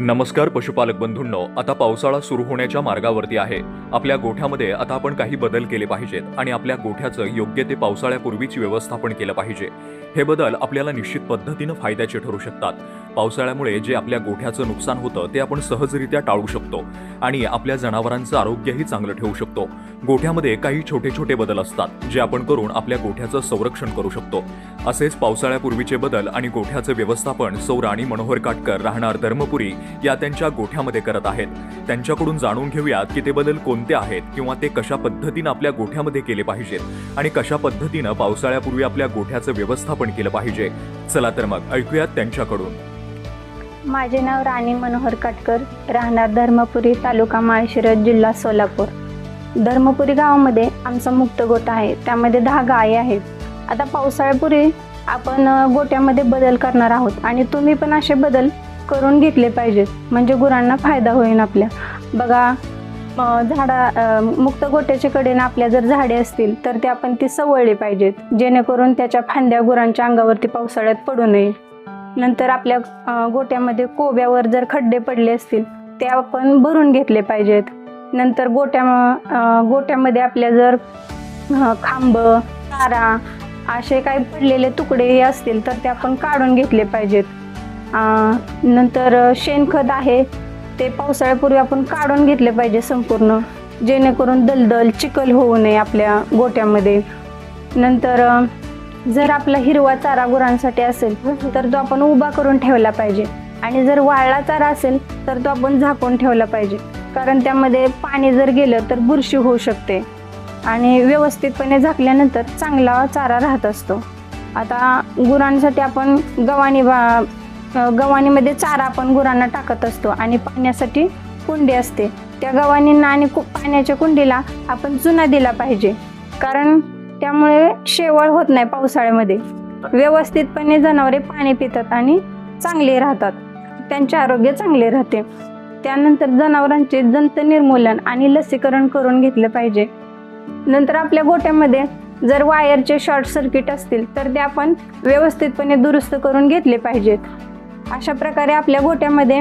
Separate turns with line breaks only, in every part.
नमस्कार पशुपालक बंधूंनो आता पावसाळा सुरू होण्याच्या मार्गावरती आहे. आपल्या गोठ्यामध्ये आता आपण काही बदल केले पाहिजेत आणि आपल्या गोठ्याचं योग्य ते पावसाळ्यापूर्वीच व्यवस्थापन केलं पाहिजे. हे बदल आपल्याला निश्चित पद्धतीनं फायद्याचे ठरू शकतात. पावसाळ्यामुळे जे आपल्या गोठ्याचं नुकसान होतं ते आपण सहजरित्या टाळू शकतो. आणि आपल्या जनावरांचं आरोग्यही चांगलं ठेवू शकतो. गोठ्यामध्ये काही छोटे छोटे बदल असतात जे आपण करून आपल्या गोठ्याचं संरक्षण करू शकतो. असेच पावसाळ्यापूर्वीचे बदल आणि गोठ्याचं व्यवस्थापन सौर मनोहर काटकर राहणार धर्मपुरी या त्यांच्या गोठ्यामध्ये करत आहेत. त्यांच्याकडून जाणून घेऊयात की ते बदल कोणते आहेत किंवा ते कशा पद्धतीनं आपल्या गोठ्यामध्ये केले पाहिजेत आणि कशा पद्धतीनं पावसाळ्यापूर्वी आपल्या गोठ्याचं व्यवस्थापन केलं पाहिजे. चला तर मग ऐकूयात त्यांच्याकडून.
माझे नाव राणी मनोहर काटकर राहणार धर्मपुरी तालुका माळशिरस जिल्हा सोलापूर. धर्मपुरी गावामध्ये आमचा मुक्त गोठा आहे त्यामध्ये दहा गायी आहेत. आता पावसाळ्यापूर्वी आपण गोट्यामध्ये बदल करणार आहोत आणि तुम्ही पण असे बदल करून घेतले पाहिजेत म्हणजे गुरांना फायदा होईल आपल्या. बघा झाडा मुक्त गोट्याच्या कडेनं आपल्या जर झाडे असतील तर ते आपण ती सवळली पाहिजेत जेणेकरून त्याच्या फांद्या गुरांच्या अंगावरती पावसाळ्यात पडू नये. नंतर आपल्या गोट्यामध्ये कोब्यावर जर खड्डे पडले असतील ते आपण भरून घेतले पाहिजेत. नंतर गोट्या गोट्यामध्ये आपल्या जर खांब तारा असे काही पडलेले तुकडे हे असतील तर ते आपण काढून घेतले पाहिजेत. नंतर शेणखत आहे ते पावसाळ्यापूर्वी आपण काढून घेतले पाहिजे संपूर्ण जेणेकरून दलदल चिखल होऊ नये आपल्या गोट्यामध्ये. नंतर जर आपला हिरवा चारा गुरांसाठी असेल तर तो आपण उभा करून ठेवला पाहिजे. आणि जर वाळला चारा असेल तर तो आपण झाकून ठेवला पाहिजे. कारण त्यामध्ये पाणी जर गेलं तर बुरशी होऊ शकते. आणि व्यवस्थितपणे झाकल्यानंतर चांगला चारा राहत असतो. आता गुरांसाठी आपण गव्हाणी बा गव्हाणीमध्ये चारा आपण गुरांना टाकत असतो. आणि पाण्यासाठी कुंडी असते. त्या गव्हाणींना आणि कु- पाण्याच्या कुंडीला आपण चुना दिला पाहिजे. कारण त्यामुळे शेवळ होत नाही पावसाळ्यामध्ये. व्यवस्थितपणे जनावरे पाणी पितात आणि चांगले राहतात. त्यांचे आरोग्य चांगले राहते. त्यानंतर जनावरांचे जंत निर्मूलन आणि लसीकरण करून घेतलं पाहिजे. नंतर आपल्या गोट्यामध्ये जर वायरचे शॉर्ट सर्किट असतील तर ते आपण व्यवस्थितपणे दुरुस्त करून घेतले पाहिजेत. अशा प्रकारे आपल्या गोट्यामध्ये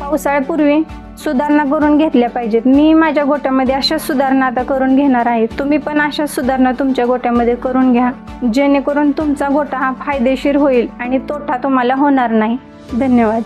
पावसाळ्यापूर्वी सुधारणा करून घेतल्या पाहिजेत. मी माझ्या गोट्यामध्ये अशा सुधारणा आता करून घेणार आहे. तुम्ही पण अशा सुधारणा तुमच्या गोट्यामध्ये करून घ्या. जेणेकरून तुमचा गोटा हा फायदेशीर होईल आणि तोटा तुम्हाला होणार नाही. धन्यवाद.